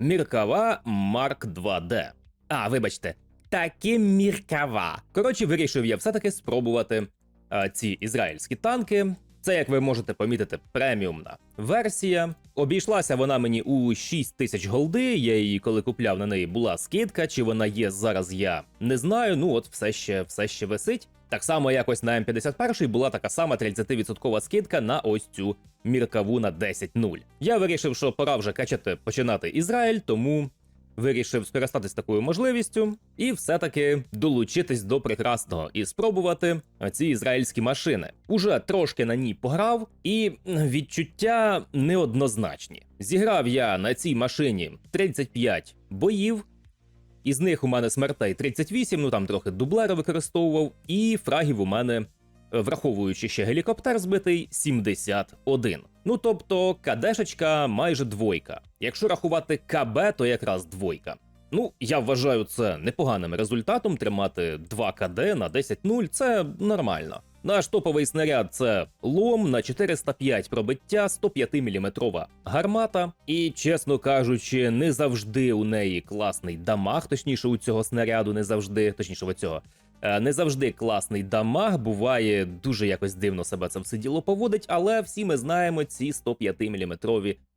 Міркава Марк 2D. А, вибачте, таки міркава. Коротше, вирішив я все-таки спробувати а, ці ізраїльські танки. Це, як ви можете помітити, преміумна версія. Обійшлася вона мені у 6 тисяч голди. Я її, коли купляв на неї, була скидка. Чи вона є зараз, я не знаю. Ну от все ще все ще висить. Так само якось на М51 була така сама 30% скидка на ось цю міркаву на 10.0. Я вирішив, що пора вже качати починати Ізраїль, тому вирішив скористатись такою можливістю і все-таки долучитись до прекрасного і спробувати ці ізраїльські машини. Уже трошки на ній пограв, і відчуття неоднозначні. Зіграв я на цій машині 35 боїв. Із них у мене смертей 38, ну там трохи дублери використовував, і фрагів у мене, е, враховуючи ще гелікоптер збитий, 71. Ну тобто кадешечка майже двойка. Якщо рахувати КБ, то якраз двойка. Ну, я вважаю це непоганим результатом тримати 2 КД на 10-0, це нормально. Наш топовий снаряд це лом на 405 пробиття, 105 мм гармата. І, чесно кажучи, не завжди у неї класний дамаг, точніше, у цього снаряду не завжди, точніше, у цього. Е, Не завжди класний дамаг, буває дуже якось дивно себе це все діло поводить, але всі ми знаємо ці 105 мм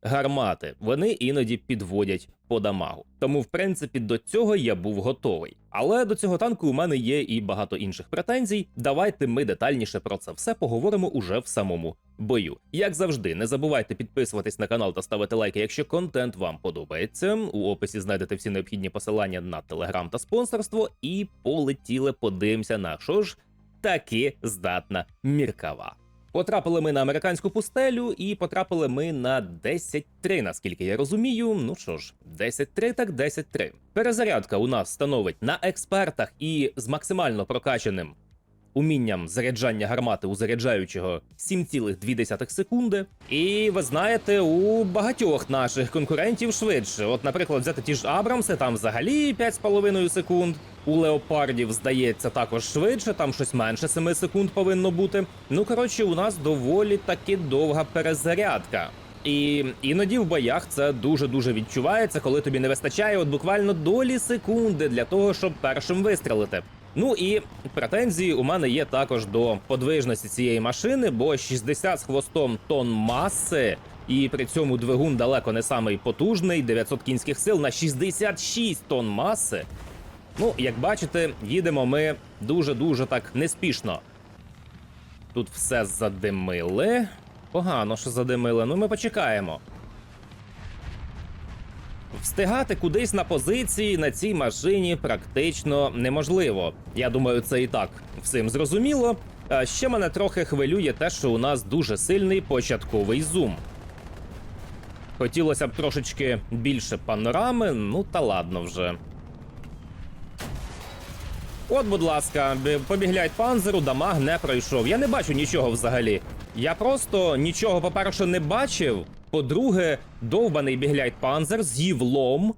гармати. Вони іноді підводять по дамагу. Тому, в принципі, до цього я був готовий. Але до цього танку у мене є і багато інших претензій. Давайте ми детальніше про це все поговоримо уже в самому бою. Як завжди, не забувайте підписуватись на канал та ставити лайки, якщо контент вам подобається. У описі знайдете всі необхідні посилання на телеграм та спонсорство. І полетіли, подивимося на що ж таки здатна міркава. Потрапили ми на американську пустелю, і потрапили ми на 10-3, наскільки я розумію. Ну що ж, 10-3, так 10-3. Перезарядка у нас становить на експертах і з максимально прокачаним умінням заряджання гармати у заряджаючого 7,2 секунди. І ви знаєте, у багатьох наших конкурентів швидше. От, наприклад, взяти ті ж Абрамси, там взагалі 5,5 секунд. У леопардів, здається, також швидше, там щось менше 7 секунд повинно бути. Ну коротше, у нас доволі таки довга перезарядка. І іноді в боях це дуже дуже відчувається, коли тобі не вистачає от буквально долі секунди для того, щоб першим вистрелити. Ну і претензії у мене є також до подвижності цієї машини, бо 60 з хвостом тонн маси, і при цьому двигун далеко не самий потужний, 900 кінських сил на 66 тонн маси. Ну, як бачите, їдемо ми дуже-дуже так неспішно. Тут все задимили. Погано, що задимили. Ну, ми почекаємо. Встигати кудись на позиції на цій машині практично неможливо. Я думаю, це і так всім зрозуміло. Ще мене трохи хвилює те, що у нас дуже сильний початковий зум. Хотілося б трошечки більше панорами, ну та ладно вже. От, будь ласка, побіглять панзеру, дамаг не пройшов. Я не бачу нічого взагалі. Я просто нічого, по-перше, не бачив. По-друге, довбаний бігляйт панзер з'їв лом.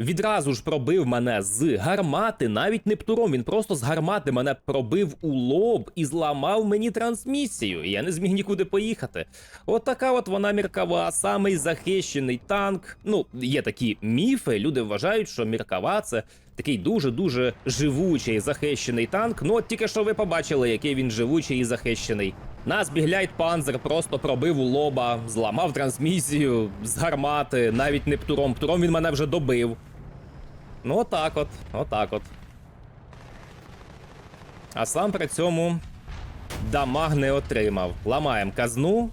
Відразу ж пробив мене з гармати, навіть не птуром, він просто з гармати мене пробив у лоб і зламав мені трансмісію. І я не зміг нікуди поїхати. От така от вона міркава, самий захищений танк. Ну, є такі міфи. Люди вважають, що міркава це такий дуже-дуже живучий захищений танк. Ну, от тільки що ви побачили, який він живучий і захищений. Нас бігляйт панзер просто пробив у лоба, зламав трансмісію з гармати, навіть не птуром. Птуром він мене вже добив. Ну, отак от, отак от. А сам при цьому дамаг не отримав. Ламаємо казну.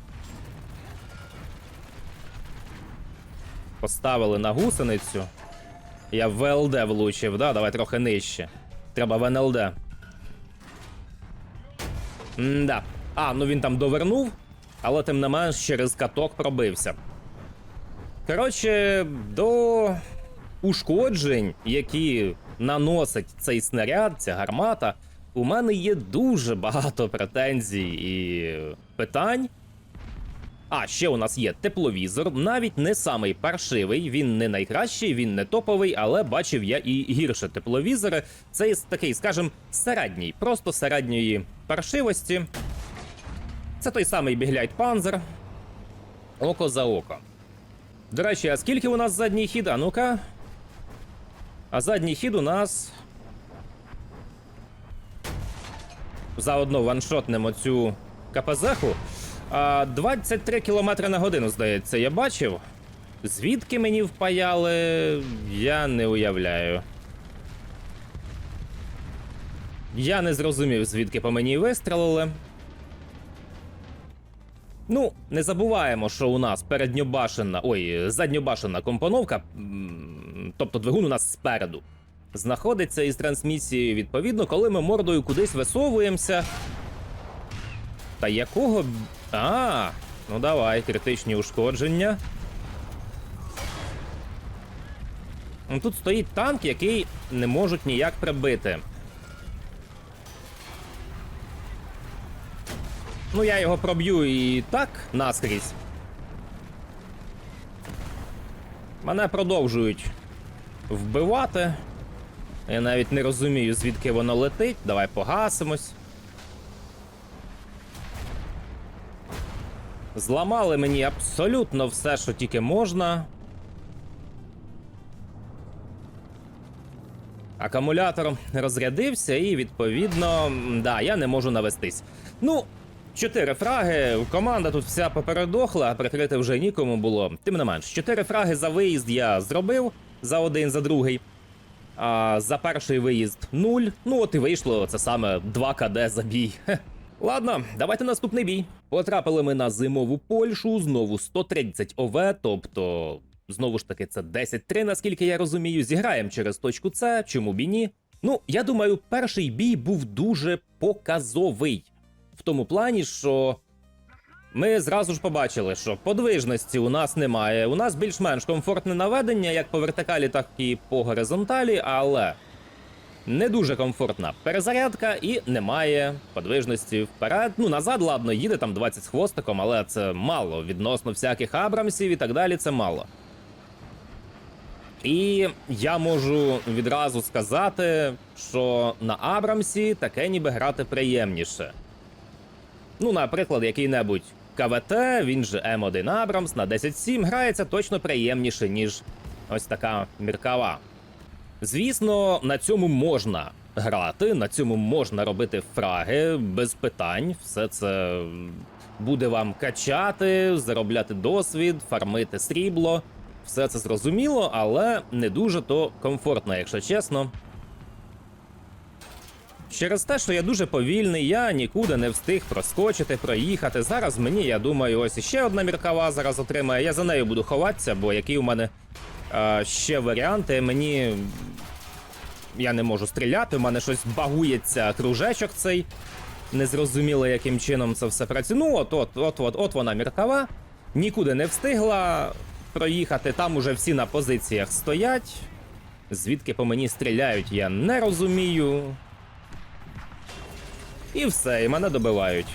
Поставили на гусеницю. Я в ВЛД влучив, да? Давай трохи нижче. Треба в НЛД. М-да. А, ну він там довернув, але тим не менш через каток пробився. Коротше, до ушкоджень, які наносить цей снаряд, ця гармата, у мене є дуже багато претензій і питань. А, ще у нас є тепловізор, навіть не самий паршивий, він не найкращий, він не топовий, але бачив я і гірше тепловізори. Це такий, скажем, середній, просто середньої паршивості. Це той самий бігляйт панзер. Око за око. До речі, а скільки у нас задній хід? А ну-ка. А задній хід у нас. Заодно ваншотнемо цю КПЗ-ху. А, 23 км на годину, здається, я бачив. Звідки мені впаяли, я не уявляю. Я не зрозумів, звідки по мені вистрелили. Ну, не забуваємо, що у нас передньобашена, ой, задньобашена компоновка, тобто двигун у нас спереду, знаходиться із трансмісією відповідно, коли ми мордою кудись висовуємося. Та якого. А, ну давай, критичні ушкодження. Ну, Тут стоїть танк, який не можуть ніяк прибити. Ну, я його проб'ю і так наскрізь. Мене продовжують вбивати. Я навіть не розумію, звідки воно летить. Давай погасимось. Зламали мені абсолютно все, що тільки можна. Акумулятор розрядився, і відповідно, да, я не можу навестись. Ну, чотири фраги. Команда тут вся попередохла, прикрити вже нікому було. Тим не менш, чотири фраги за виїзд я зробив за один, за другий. А за перший виїзд нуль. Ну от і вийшло це саме 2 КД за бій. Ладно, давайте наступний бій. Потрапили ми на зимову Польщу, знову 130 ОВ, тобто, знову ж таки, це 10-3, наскільки я розумію. Зіграємо через точку С, чому б і ні. Ну, я думаю, перший бій був дуже показовий. В тому плані, що ми зразу ж побачили, що подвижності у нас немає. У нас більш-менш комфортне наведення, як по вертикалі, так і по горизонталі, але не дуже комфортна перезарядка і немає подвижності вперед. Ну, назад, ладно, їде там 20 з хвостиком, але це мало. Відносно всяких абрамсів і так далі, це мало. І я можу відразу сказати, що на Абрамсі таке ніби грати приємніше. Ну, наприклад, який-небудь КВТ, він же М1 Абрамс на 10.7 грається точно приємніше, ніж ось така міркава. Звісно, на цьому можна грати, на цьому можна робити фраги без питань. Все це буде вам качати, заробляти досвід, фармити срібло. Все це зрозуміло, але не дуже то комфортно, якщо чесно. Через те, що я дуже повільний, я нікуди не встиг проскочити, проїхати. Зараз мені, я думаю, ось іще одна міркава зараз отримає. Я за нею буду ховатися, бо які у мене е, ще варіанти. Мені. Я не можу стріляти, у мене щось багується кружечок цей. Незрозуміло, яким чином це все працює. Ну, от, от, от, от, от вона міркава. Нікуди не встигла проїхати. Там уже всі на позиціях стоять. Звідки по мені стріляють, я не розумію. І все, і мене добивають.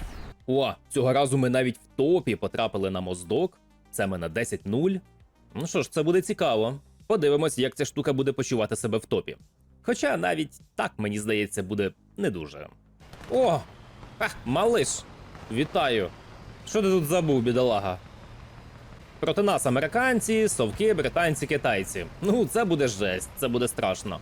О, цього разу ми навіть в топі потрапили на моздок. Це ми на 10-0. Ну що ж, це буде цікаво. Подивимось, як ця штука буде почувати себе в топі. Хоча навіть так, мені здається, буде не дуже. О! Ах, малиш! Вітаю! Що ти тут забув, бідолага? Проти нас американці, совки, британці, китайці. Ну, це буде жесть, це буде страшно.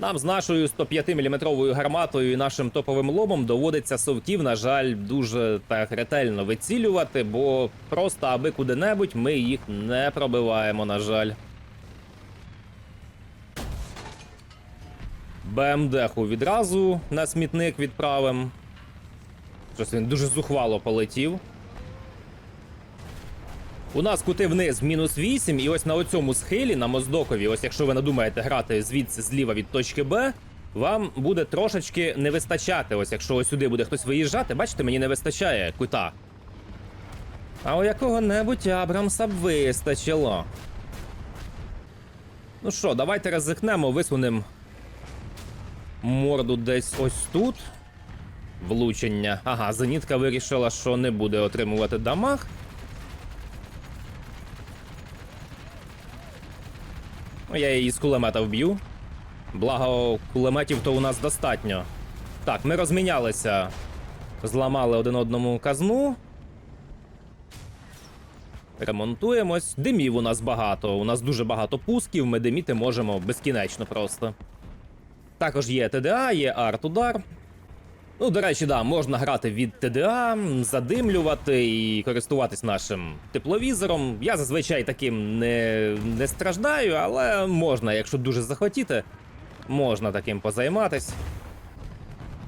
Нам з нашою 105-мм гарматою і нашим топовим ломом доводиться совків, на жаль, дуже так ретельно вицілювати, бо просто аби куди-небудь ми їх не пробиваємо, на жаль. БМДху відразу на смітник відправим. Щось він дуже зухвало полетів. У нас кути вниз мінус 8, і ось на оцьому схилі, на моздокові, ось якщо ви надумаєте грати звідси зліва від точки Б, вам буде трошечки не вистачати. Ось якщо ось сюди буде хтось виїжджати, бачите, мені не вистачає кута. А у якого-небудь Абрамса б вистачило. Ну що, давайте ризикнемо, висунемо морду десь ось тут. Влучення. Ага, зенітка вирішила, що не буде отримувати дамаг. Ну, Я її з кулемета вб'ю. Благо, кулеметів то у нас достатньо. Так, ми розмінялися. Зламали один одному казну. ремонтуємось. Димів у нас багато. У нас дуже багато пусків. Ми диміти можемо безкінечно просто. Також є ТДА, є арт-удар. Ну, до речі, да, можна грати від ТДА, задимлювати і користуватись нашим тепловізором. Я зазвичай таким не, не страждаю, але можна, якщо дуже захотіти, можна таким позайматись.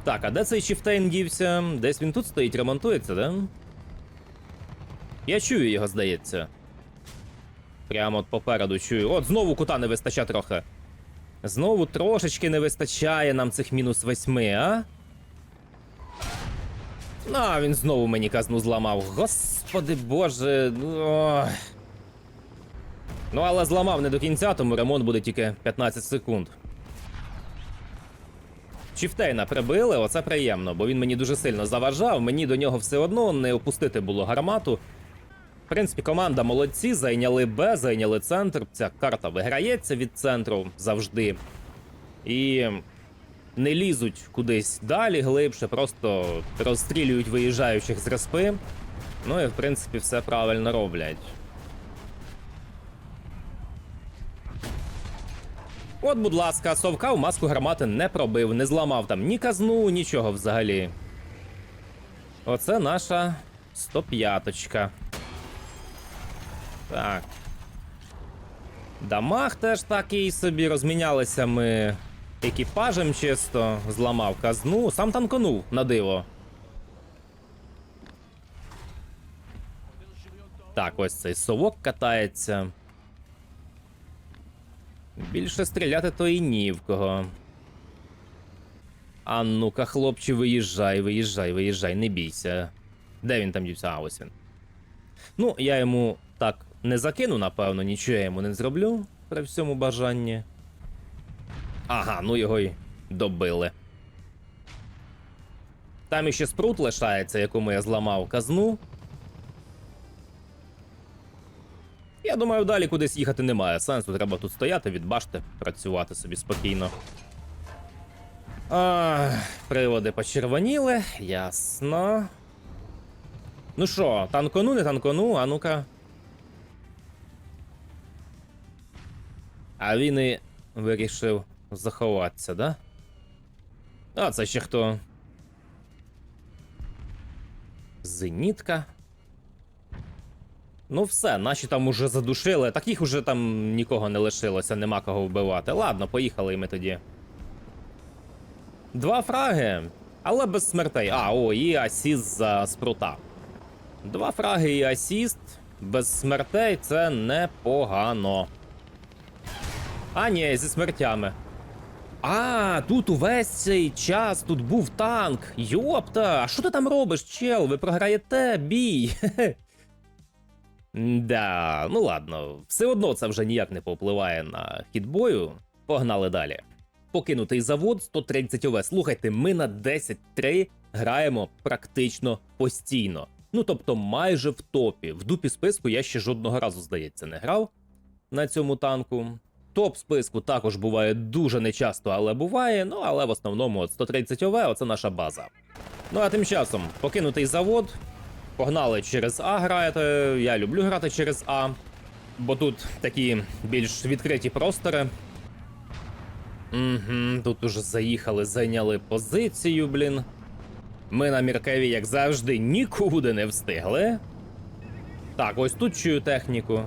Так, а де цей Чіфтейн дівся? Десь він тут стоїть, ремонтується, да? Я чую його, здається. Прямо от попереду чую. От знову кута не вистачає трохи. Знову трошечки не вистачає нам цих мінус восьми, а? А він знову мені казну зламав. Господи боже. ну, ох. Ну, але зламав не до кінця, тому ремонт буде тільки 15 секунд. Чіфтейна прибили, оце приємно, бо він мені дуже сильно заважав. Мені до нього все одно не опустити було гармату. В принципі, команда молодці, зайняли Б, зайняли центр. Ця карта виграється від центру завжди. І не лізуть кудись далі глибше, просто розстрілюють виїжджаючих з респи. Ну і в принципі все правильно роблять. От, будь ласка, совка в маску гармати не пробив, не зламав там ні казну, нічого взагалі. Оце наша 105-очка. Так. Дамаг теж такий собі розмінялися ми екіпажем чисто, зламав казну, сам танконув на диво. Так, ось цей совок катається. Більше стріляти то і ні в кого. А ну-ка, хлопче, виїжджай, виїжджай, виїжджай, не бійся. Де він там дівся? А, ось він. Ну, я йому так не закину, напевно, нічого я йому не зроблю при всьому бажанні. Ага, ну його й добили. Там іще спрут лишається, якому я зламав казну. Я думаю, далі кудись їхати немає сенсу. Треба тут стояти, від башти, працювати собі спокійно. А, приводи почервоніли, ясно. Ну що, танкону, не танкону, а ну-ка. А він і вирішив заховатися, да? А це ще хто? Зенітка. Ну все, наші там уже задушили. Так їх уже там нікого не лишилося, нема кого вбивати. Ладно, поїхали і ми тоді. Два фраги, але без смертей. А, о, і асіст за спрута. Два фраги і асіст без смертей це непогано. А, ні, зі смертями. А, тут увесь цей час тут був танк. Йопта, а що ти там робиш, чел? Ви програєте бій. Да, ну ладно, все одно це вже ніяк не повпливає на хід бою. Погнали далі. Покинутий завод 130 ОВ. Слухайте, ми на 10-3 граємо практично постійно. Ну тобто майже в топі. В дупі списку я ще жодного разу, здається, не грав на цьому танку. Топ списку також буває дуже нечасто, але буває. Ну але в основному от 130 ОВ оце наша база. Ну а тим часом покинутий завод. Погнали через А граєте. Я люблю грати через А, бо тут такі більш відкриті простори. Угу, тут уже заїхали, зайняли позицію, блін. Ми на Міркеві, як завжди, нікуди не встигли. Так, ось тут чую техніку.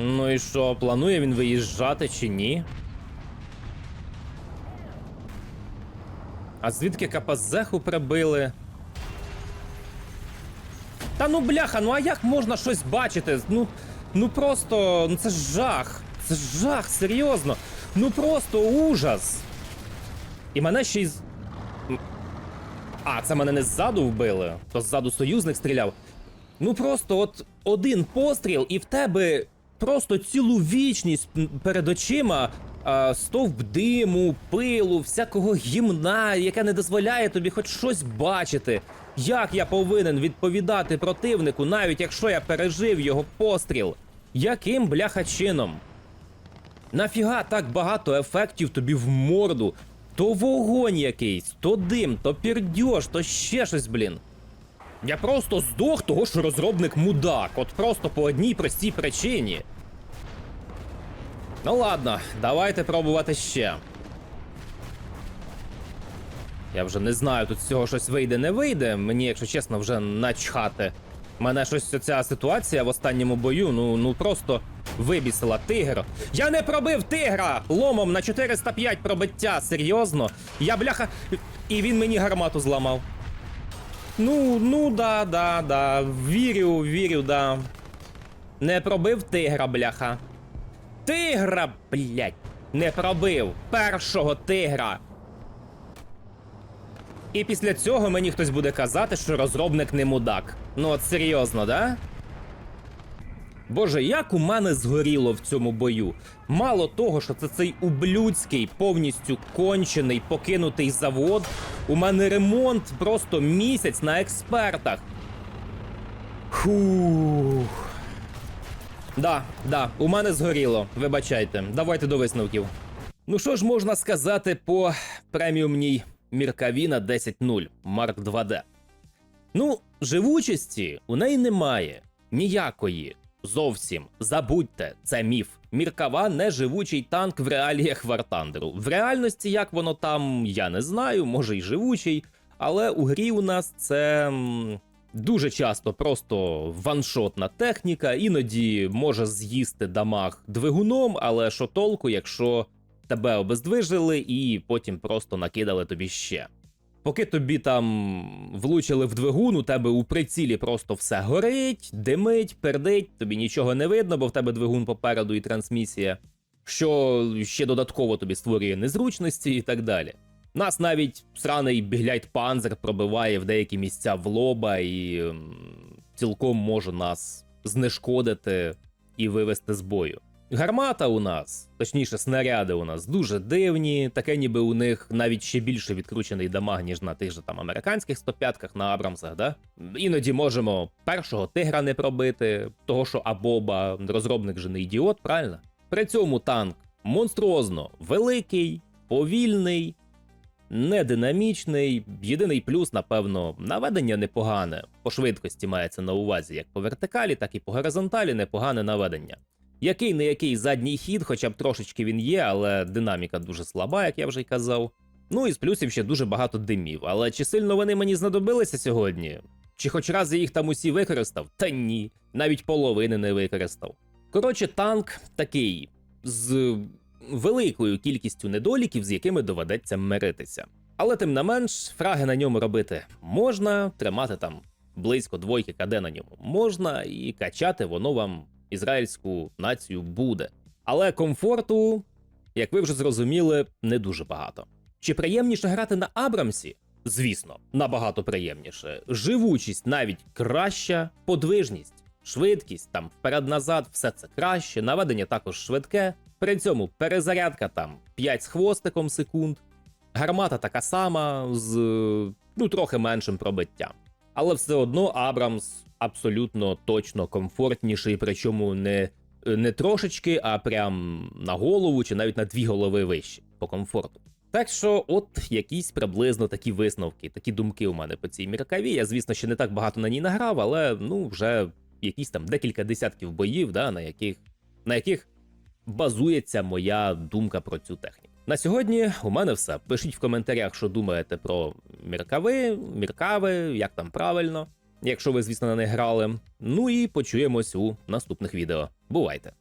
Ну і що, планує він виїжджати чи ні? А звідки КПЗху прибили? Та ну бляха, ну а як можна щось бачити? Ну, ну просто, ну це ж жах. Це ж жах, серйозно. Ну просто ужас. І мене ще й. А, це мене не ззаду вбили, то ззаду союзник стріляв. Ну просто от один постріл, і в тебе просто цілу вічність перед очима стовп диму, пилу, всякого гімна, яке не дозволяє тобі хоч щось бачити. Як я повинен відповідати противнику, навіть якщо я пережив його постріл? Яким бляха чином? Нафіга так багато ефектів тобі в морду? То вогонь якийсь, то дим, то пірдьош, то ще щось, блін. Я просто здох того, що розробник мудак. От просто по одній простій причині. Ну ладно, давайте пробувати ще. Я вже не знаю, тут з цього щось вийде, не вийде. Мені, якщо чесно, вже начхати. Мене щось ця ситуація в останньому бою, ну, ну просто вибісила тигр. Я не пробив тигра! Ломом на 405 пробиття, серйозно. Я бляха. І він мені гармату зламав. Ну, ну да, да, да. Вірю, вірю, да. Не пробив тигра, бляха. Тигра, блять, не пробив. Першого тигра. І після цього мені хтось буде казати, що розробник не мудак. Ну от серйозно, да? Боже, як у мене згоріло в цьому бою. Мало того, що це цей ублюдський, повністю кончений, покинутий завод. У мене ремонт просто місяць на експертах. Фух. Да, да, у мене згоріло. Вибачайте. Давайте до висновків. Ну що ж можна сказати по преміумній Міркавіна 10.0 Mark 2D? Ну, живучості у неї немає. Ніякої. Зовсім забудьте, це міф. Міркава не живучий танк в реаліях Вартандеру. В реальності, як воно там, я не знаю, може й живучий, але у грі у нас це дуже часто просто ваншотна техніка, іноді може з'їсти дамаг двигуном, але що толку, якщо тебе обездвижили і потім просто накидали тобі ще. Поки тобі там влучили в двигун, у тебе у прицілі просто все горить, димить, пердить, тобі нічого не видно, бо в тебе двигун попереду і трансмісія, що ще додатково тобі створює незручності і так далі. Нас навіть сраний бігляйт панзер пробиває в деякі місця в лоба і ем, цілком може нас знешкодити і вивести з бою. Гармата у нас, точніше, снаряди у нас дуже дивні, таке ніби у них навіть ще більше відкручений дамаг, ніж на тих же там американських 105-ках на Абрамсах, да? Іноді можемо першого тигра не пробити, того що Абоба, розробник же не ідіот, правильно? При цьому танк монструозно великий, повільний, нединамічний. Єдиний плюс, напевно, наведення непогане. По швидкості мається на увазі як по вертикалі, так і по горизонталі непогане наведення. Який не який задній хід, хоча б трошечки він є, але динаміка дуже слаба, як я вже й казав. Ну і з плюсів ще дуже багато димів. Але чи сильно вони мені знадобилися сьогодні? Чи хоч раз я їх там усі використав? Та ні, навіть половини не використав. Коротше, танк такий з великою кількістю недоліків, з якими доведеться миритися. Але тим не менш, фраги на ньому робити можна, тримати там близько двойки КД на ньому можна, і качати воно вам ізраїльську націю буде. Але комфорту, як ви вже зрозуміли, не дуже багато. Чи приємніше грати на Абрамсі? Звісно, набагато приємніше. Живучість навіть краща, подвижність, швидкість там вперед-назад, все це краще, наведення також швидке. При цьому перезарядка там 5 з хвостиком секунд, гармата така сама з ну трохи меншим пробиттям. Але все одно Абрамс абсолютно точно комфортніший, причому не, не трошечки, а прям на голову чи навіть на дві голови вище по комфорту. Так що, от якісь приблизно такі висновки, такі думки у мене по цій міркаві. Я, звісно, ще не так багато на ній награв, але ну вже якісь там декілька десятків боїв, да, на яких на яких базується моя думка про цю техніку. На сьогодні у мене все. Пишіть в коментарях, що думаєте про міркави, міркави, як там правильно, якщо ви, звісно, них грали. Ну і почуємось у наступних відео. Бувайте!